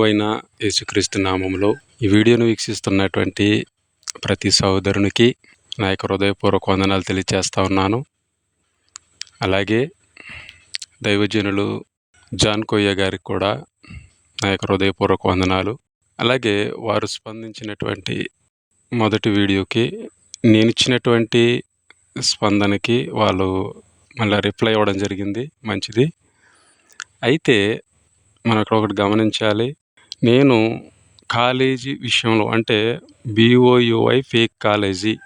అయిన యేసుక్రీస్తు నామంలో ఈ వీడియోను వీక్షిస్తున్నటువంటి ప్రతి సహోదరునికి నా యొక్క హృదయపూర్వక వందనాలు తెలియజేస్తా ఉన్నాను. అలాగే దైవజనులు జాన్ కొయ్య గారికి కూడా నా యొక్క హృదయపూర్వక వందనాలు. అలాగే వారు స్పందించినటువంటి మొదటి వీడియోకి నేను ఇచ్చినటువంటి స్పందనకి వాళ్ళు మళ్ళీ రిప్లై ఇవ్వడం జరిగింది. మంచిది. అయితే మనం ఇక్కడ ఒకటి గమనించాలి. నేను కాలేజీ విషయంలో అంటే బీఓయూఐ ఫేక్ కాలేజీ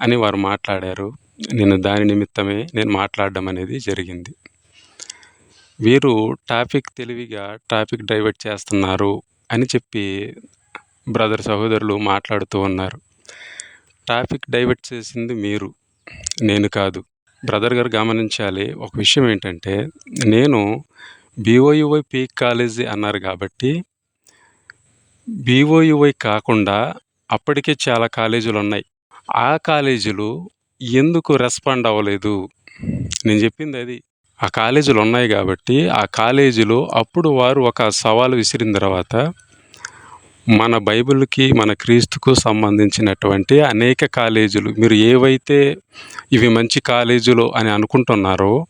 అని వారు మాట్లాడారు. నేను దాని నిమిత్తమే నేను మాట్లాడడం అనేది జరిగింది. వీరు టాపిక్ తెలివిగా టాపిక్ డైవర్ట్ చేస్తున్నారు అని చెప్పి బ్రదర్ సహోదరులు మాట్లాడుతూ ఉన్నారు. టాపిక్ డైవర్ట్ చేసింది మీరు నేను కాదు. బ్రదర్ గారు గమనించాలి ఒక విషయం ఏంటంటే నేను బీఓయూఐ పీక్ కాలేజీ అన్నారు కాబట్టి బీఓయువై కాకుండా అప్పటికే చాలా కాలేజీలు ఉన్నాయి ఆ కాలేజీలు ఎందుకు రెస్పాండ్ అవ్వలేదు? నేను చెప్పింది అది. ఆ కాలేజీలు ఉన్నాయి కాబట్టి ఆ కాలేజీలో అప్పుడు వారు ఒక సవాలు విసిరిన తర్వాత మన బైబిల్కి మన క్రీస్తుకు సంబంధించినటువంటి అనేక కాలేజీలు మీరు ఏవైతే ఇవి మంచి కాలేజీలు అని అనుకుంటున్నారో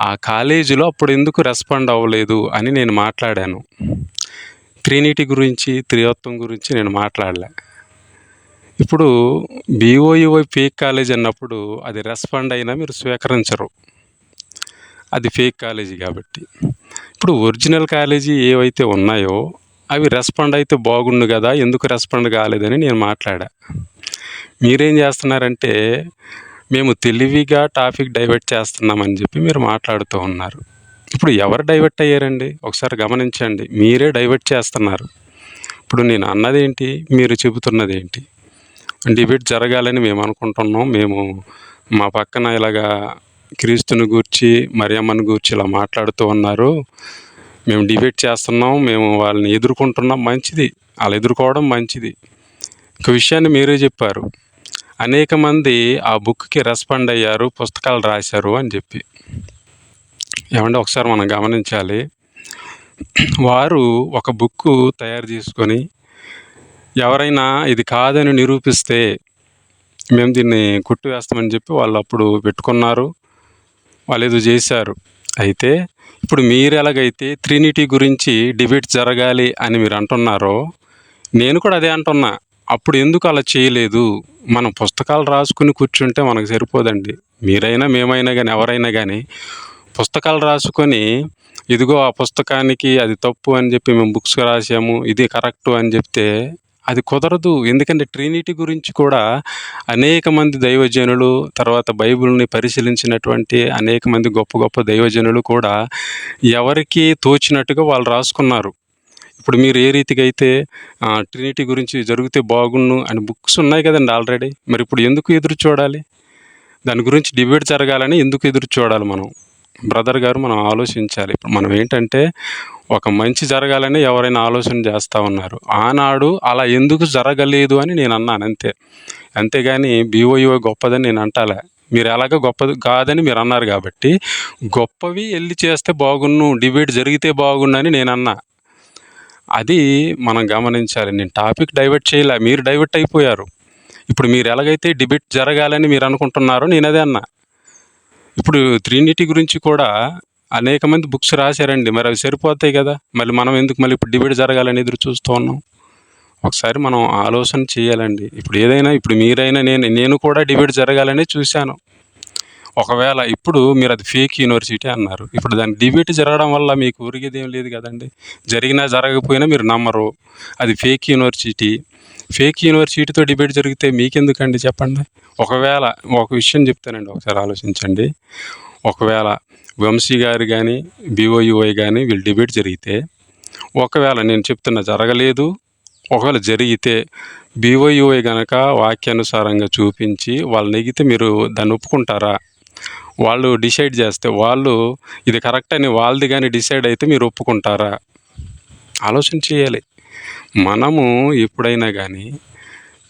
ఆ కాలేజీలో అప్పుడు ఎందుకు రెస్పాండ్ అవ్వలేదు అని నేను మాట్లాడాను. త్రినిటీ గురించి త్రియోత్వం గురించి నేను మాట్లాడలే. ఇప్పుడు బీఓయువై ఫేక్ కాలేజ్ అన్నప్పుడు అది రెస్పాండ్ అయినా మీరు స్వీకరించరు. అది ఫేక్ కాలేజీ కాబట్టి. ఇప్పుడు ఒరిజినల్ కాలేజీ ఏవైతే ఉన్నాయో అవి రెస్పాండ్ అయితే బాగుండు కదా ఎందుకు రెస్పాండ్ కాలేదని నేను మాట్లాడా. మీరేం చేస్తున్నారంటే మేము తెలివిగా టాపిక్ డైవర్ట్ చేస్తున్నామని చెప్పి మీరు మాట్లాడుతూ ఉన్నారు. ఇప్పుడు ఎవరు డైవర్ట్ అయ్యారండి? ఒకసారి గమనించండి. మీరే డైవర్ట్ చేస్తున్నారు. ఇప్పుడు నేను అన్నదేంటి? మీరు చెబుతున్నది ఏంటి డిబేట్ జరగాలని మేము అనుకుంటున్నాం. మేము మా పక్కన ఇలాగా క్రీస్తుని గూర్చి మరియమ్మని గూర్చి ఇలా మాట్లాడుతూ ఉన్నారు. మేము డిబేట్ చేస్తున్నాం. మేము వాళ్ళని ఎదుర్కొంటున్నాం. మంచిది. వాళ్ళు ఎదుర్కోవడం మంచిది. ఒక విషయాన్ని మీరే చెప్పారు. అనేక మంది ఆ బుక్కి రెస్పాండ్ అయ్యారు పుస్తకాలు రాశారు అని చెప్పి. ఏమంటే ఒకసారి మనం గమనించాలి. వారు ఒక బుక్ తయారు చేసుకొని ఎవరైనా ఇది కాదని నిరూపిస్తే మేము దీన్ని కుట్టు వేస్తామని చెప్పి వాళ్ళు అప్పుడు పెట్టుకున్నారు. వాళ్ళు ఏదో చేశారు. అయితే ఇప్పుడు మీరు ఎలాగైతే త్రినిటీ గురించి డిబేట్ జరగాలి అని మీరు అంటున్నారో నేను కూడా అదే అంటున్నా. అప్పుడు ఎందుకు అలా చేయలేదు? మనం పుస్తకాలు రాసుకుని కూర్చుంటే మనకు సరిపోదండి. మీరైనా మేమైనా కానీ ఎవరైనా కానీ పుస్తకాలు రాసుకొని ఇదిగో ఆ పుస్తకానికి అది తప్పు అని చెప్పి మేము బుక్స్ రాసాము ఇది కరెక్టు అని చెప్తే అది కుదరదు. ఎందుకంటే ట్రినిటీ గురించి కూడా అనేక మంది దైవజనులు తర్వాత బైబిల్ని పరిశీలించినటువంటి అనేక మంది గొప్ప గొప్ప దైవజనులు కూడా ఎవరికి తోచినట్టుగా వాళ్ళు రాసుకున్నారు. ఇప్పుడు మీరు ఏ రీతిగా అయితే ట్రినిటీ గురించి జరిగితే బాగుండు అని బుక్స్ ఉన్నాయి కదండి ఆల్రెడీ. మరి ఇప్పుడు ఎందుకు ఎదురు చూడాలి? దాని గురించి డిబేట్ జరగాలని ఎందుకు ఎదురు చూడాలి మనం? బ్రదర్ గారు మనం ఆలోచించాలి. ఇప్పుడు మనం ఏంటంటే ఒక మంచి జరగాలని ఎవరైనా ఆలోచన చేస్తూ ఉన్నారు. ఆనాడు అలా ఎందుకు జరగలేదు అని నేను అన్నాను అంతే. అంతేగాని బీఓఈఓ గొప్పదని నేను అంటాలే. మీరు ఎలాగ గొప్పది కాదని మీరు అన్నారు కాబట్టి గొప్పవి వెళ్ళి చేస్తే బాగున్ను డిబేట్ జరిగితే బాగుండని నేను అన్నా. అది మనం గమనించాలి. నేను టాపిక్ డైవర్ట్ చేయలే. మీరు డైవర్ట్ అయిపోయారు. ఇప్పుడు మీరు ఎలాగైతే డిబేట్ జరగాలని మీరు అనుకుంటున్నారో నేను అదే అన్నా. ఇప్పుడు త్రీనిటీ గురించి కూడా అనేక మంది బుక్స్ రాశారండి. మరి అవి సరిపోతాయి కదా. మళ్ళీ మనం ఎందుకు మళ్ళీ ఇప్పుడు డిబేట్ జరగాలని ఎదురు చూస్తూ ఉన్నాం? ఒకసారి మనం ఆలోచన చేయాలండి. ఇప్పుడు ఏదైనా ఇప్పుడు మీరైనా నేను నేను కూడా డిబేట్ జరగాలని చూశాను. ఒకవేళ ఇప్పుడు మీరు అది ఫేక్ యూనివర్సిటీ అన్నారు. ఇప్పుడు దాని డిబేట్ జరగడం వల్ల మీకు ఊరికేది ఏం లేదు కదండి. జరిగినా జరగకపోయినా మీరు నమ్మరు. అది ఫేక్ యూనివర్సిటీ ఫేక్ యూనివర్సిటీతో డిబేట్ జరిగితే మీకెందుకండి చెప్పండి? ఒకవేళ ఒక విషయం చెప్తానండి ఒకసారి ఆలోచించండి. ఒకవేళ వంశీ గారు కానీ బీఓయుఐ కానీ వీళ్ళు డిబేట్ జరిగితే ఒకవేళ నేను చెప్తున్నా జరగలేదు ఒకవేళ జరిగితే బీఓయుఐ కనుక వాక్యానుసారంగా చూపించి వాళ్ళు నెగితే మీరు దాన్ని ఒప్పుకుంటారా? వాళ్ళు డిసైడ్ చేస్తే వాళ్ళు ఇది కరెక్ట్ అని వాళ్ళది కానీ డిసైడ్ అయితే మీరు ఒప్పుకుంటారా? ఆలోచన చేయాలి. మనము ఎప్పుడైనా కానీ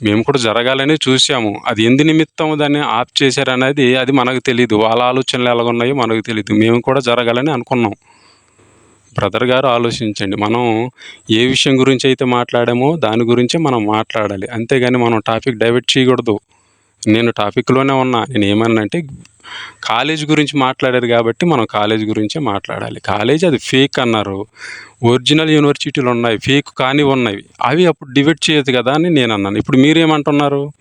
మేము కూడా జరగాలని చూసాము. అది ఎందు నిమిత్తం దాన్ని ఆప్ చేశారనేది అది మనకు తెలియదు వాళ్ళ ఆలోచనలు ఎలాగున్నాయో మనకు తెలియదు మేము కూడా జరగాలని అనుకున్నాం. బ్రదర్ గారు ఆలోచించండి. మనం ఏ విషయం గురించి అయితే మాట్లాడామో దాని గురించే మనం మాట్లాడాలి. అంతేగాని మనం టాపిక్ డైవర్ట్ చేయకూడదు. నేను టాపిక్లోనే ఉన్నా. నేను ఏమన్నానంటే కాలేజ్ గురించి మాట్లాడారు కాబట్టి మనం కాలేజ్ గురించే మాట్లాడాలి. కాలేజ్ అది ఫేక్ అన్నారు. ఒరిజినల్ యూనివర్సిటీలు ఉన్నాయి ఫేక్ కానీ ఉన్నాయి అవి అప్పుడు డివైడ్ చేయదు కదా అని నేను అన్నాను. ఇప్పుడు మీరేమంటున్నారు?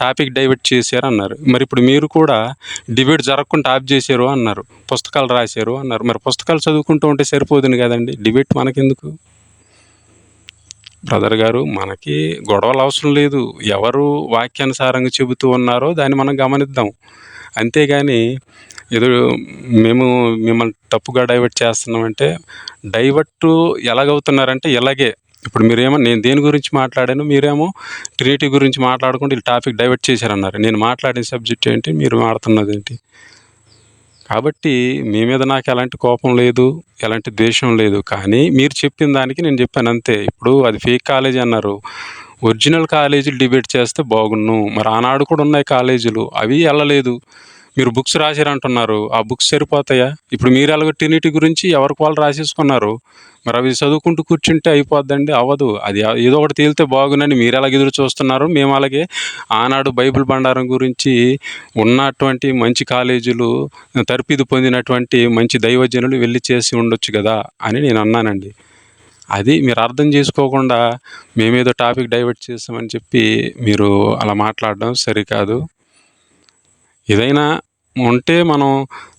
టాపిక్ డైవర్ట్ చేశారు అన్నారు. మరి ఇప్పుడు మీరు కూడా డిబేట్ జరగకుండా ఆఫ్ చేశారు అన్నారు. పుస్తకాలు రాశారు అన్నారు. మరి పుస్తకాలు చదువుకుంటూ ఉంటే సరిపోతుంది కదండి. డిబేట్ మనకెందుకు? బ్రదర్ గారు మనకి గొడవలు అవసరం లేదు. ఎవరు వాక్యానుసారంగా చెబుతూ ఉన్నారో దాన్ని మనం గమనిద్దాం. అంతేగాని ఏదో మేము మిమ్మల్ని తప్పుగా డైవర్ట్ చేస్తున్నామంటే డైవర్ట్ ఎలాగవుతున్నారంటే ఇలాగే. ఇప్పుడు మీరేమో నేను దేని గురించి మాట్లాడాను మీరేమో ట్రినిటీ గురించి మాట్లాడుకుంటే ఈ టాపిక్ డైవర్ట్ చేశారన్నారు. నేను మాట్లాడిన సబ్జెక్ట్ ఏంటి మీరు మాట్లాడుతున్నది ఏంటి? కాబట్టి మీ మీద నాకు ఎలాంటి కోపం లేదు ఎలాంటి ద్వేషం లేదు. కానీ మీరు చెప్పిన దానికి నేను చెప్పాను అంతే. ఇప్పుడు అది ఫేక్ కాలేజ్ అన్నారు. ఒరిజినల్ కాలేజీలు డిబేట్ చేస్తే బాగున్ను. మరి ఆనాడు కూడా ఉన్నాయి కాలేజీలు అవి వెళ్ళలేదు. మీరు బుక్స్ రాశారంటున్నారు. ఆ బుక్స్ సరిపోతాయా? ఇప్పుడు మీరు ఎలాగో ట్రినిటీ గురించి ఎవరికి వాళ్ళు రాసేసుకున్నారు? మరి అవి చదువుకుంటూ కూర్చుంటే అయిపోద్దండి అవ్వదు. అది ఏదో ఒకటి తేలితే బాగునని మీరు ఎలాగ ఎదురు చూస్తున్నారు? మేము అలాగే ఆనాడు బైబిల్ బండారం గురించి ఉన్నటువంటి మంచి కాలేజీలు తరపిది పొందినటువంటి మంచి దైవజనులు వెళ్ళి చేసి ఉండొచ్చు కదా అని నేను అన్నానండి. అది మీరు అర్థం చేసుకోకుండా మేమేదో టాపిక్ డైవర్ట్ చేస్తామని చెప్పి మీరు అలా మాట్లాడడం సరికాదు. ఏదైనా ఉంటే మనం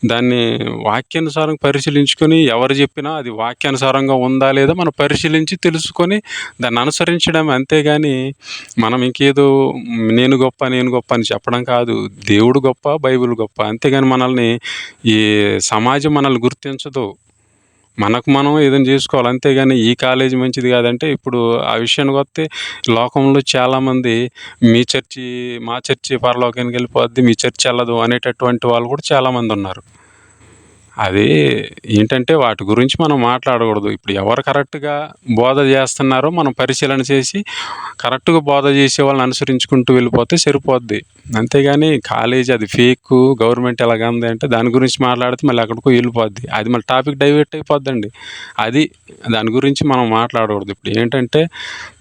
దాన్ని వాక్యానుసారం పరిశీలించుకొని ఎవరు చెప్పినా అది వాక్యానుసారంగా ఉందా లేదా మనం పరిశీలించి తెలుసుకొని దాన్ని అనుసరించడం అంతేగాని మనం ఇంకేదో నేను గొప్ప నేను గొప్ప అని చెప్పడం కాదు. దేవుడు గొప్ప బైబిల్ గొప్ప. అంతేగాని మనల్ని ఈ సమాజం మనల్ని గుర్తించదు. మనకు మనం ఏదైనా చేసుకోవాలి. అంతేగాని ఈ కాలేజీ మంచిది కాదంటే ఇప్పుడు ఆ విషయానికి వస్తే లోకంలో చాలామంది మీ చర్చి మా చర్చి పరలోకానికి వెళ్ళిపోద్ది మీ చర్చి వెళ్ళదు అనేటటువంటి వాళ్ళు కూడా చాలామంది ఉన్నారు. అది ఏంటంటే వాటి గురించి మనం మాట్లాడకూడదు. ఇప్పుడు ఎవరు కరెక్ట్గా బోధ చేస్తున్నారో మనం పరిశీలన చేసి కరెక్ట్గా బోధ చేసే వాళ్ళని అనుసరించుకుంటూ వెళ్ళిపోతే సరిపోద్ది. అంతేగాని కాలేజ్ అది ఫేక్ గవర్నమెంట్ ఎలాగ ఉంది అంటే దాని గురించి మాట్లాడితే మళ్ళీ అక్కడికో వెళ్ళిపోద్ది. అది మళ్ళీ టాపిక్ డైవర్ట్ అయిపోద్దండి. అది దాని గురించి మనం మాట్లాడకూడదు. ఇప్పుడు ఏంటంటే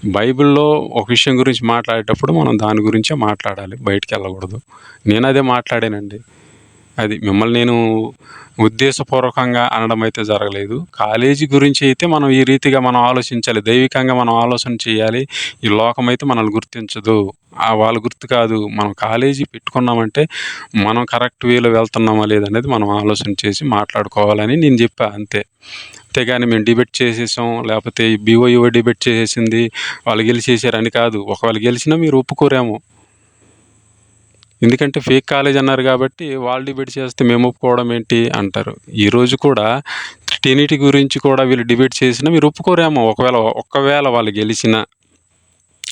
బైబిల్లో ఒక విషయం గురించి మాట్లాడేటప్పుడు మనం దాని గురించే మాట్లాడాలి. బయటికి వెళ్ళకూడదు. నేను అదే మాట్లాడానండి. అది మిమ్మల్ని నేను ఉద్దేశపూర్వకంగా అనడం అయితే జరగలేదు. కాలేజీ గురించి అయితే మనం ఈ రీతిగా మనం ఆలోచించాలి. దైవికంగా మనం ఆలోచన చేయాలి. ఈ లోకం అయితే మనల్ని గుర్తించదు. వాళ్ళు గుర్తు కాదు. మనం కాలేజీ పెట్టుకున్నామంటే మనం కరెక్ట్ వేలో వెళ్తున్నామా లేదనేది మనం ఆలోచన చేసి మాట్లాడుకోవాలని నేను చెప్పా అంతే. అంతేగాని మేము డిబేట్ చేసేసాం. లేకపోతే బీఓఈఓ డిబేట్ చేసేసింది. వాళ్ళు గెలిచేసారని కాదు. ఒకవేళ గెలిచినా మీరు ఒప్పుకోరేమో. ఎందుకంటే ఫేక్ కాలేజ్ అన్నారు కాబట్టి వాళ్ళు డిబేట్ చేస్తే మేము ఒప్పుకోవడం ఏంటి అంటారు. ఈరోజు కూడా ట్రినిటీ గురించి కూడా వీళ్ళు డిబేట్ చేసినా మీరు ఒప్పుకోరేమో. ఒకవేళ ఒకవేళ వాళ్ళు గెలిచినా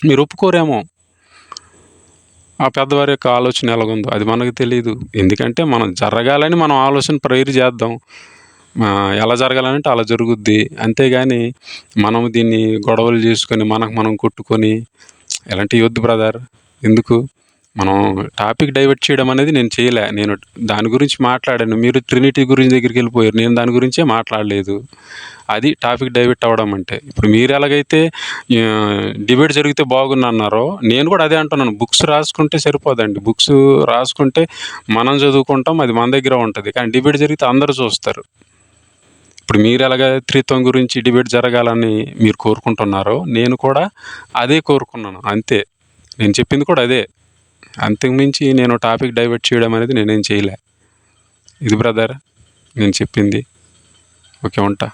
మీరు ఒప్పుకోరేమో. ఆ పెద్దవారి యొక్క ఆలోచన ఎలాగుందో అది మనకు తెలియదు ఎందుకంటే మనం జరగాలని మనం ఆలోచన ప్రేరు చేద్దాం. ఎలా జరగాలంటే అలా జరుగుద్ది. అంతేగాని మనం దీన్ని గొడవలు చేసుకొని మనకు మనం కొట్టుకొని ఎలాంటి వద్దు బ్రదర్ ఎందుకు? మనం టాపిక్ డైవర్ట్ చేయడం అనేది నేను చేయలే. నేను దాని గురించి మాట్లాడాను. మీరు ట్రినిటీ గురించి దగ్గరికి వెళ్ళిపోయారు. నేను దాని గురించే మాట్లాడలేదు. అది టాపిక్ డైవర్ట్ అవ్వడం అంటే. ఇప్పుడు మీరు ఎలాగైతే డిబేట్ జరిగితే బాగుంది అన్నారో నేను కూడా అదే అంటున్నాను. బుక్స్ రాసుకుంటే సరిపోదండి. బుక్స్ రాసుకుంటే మనం చదువుకుంటాం అది మన దగ్గర ఉంటుంది. కానీ డిబేట్ జరిగితే అందరూ చూస్తారు. ఇప్పుడు మీరు ఎలాగ త్రిత్వం గురించి డిబేట్ జరగాలని మీరు కోరుకుంటున్నారో నేను కూడా అదే కోరుకున్నాను. అంతే. నేను చెప్పింది కూడా అదే. అంతకుమించి నేను టాపిక్ డైవర్ట్ చేయడం అనేది నేనేం చేయలే. ఇది బ్రదర్ నేను చెప్పింది. ఓకే ఉంటా.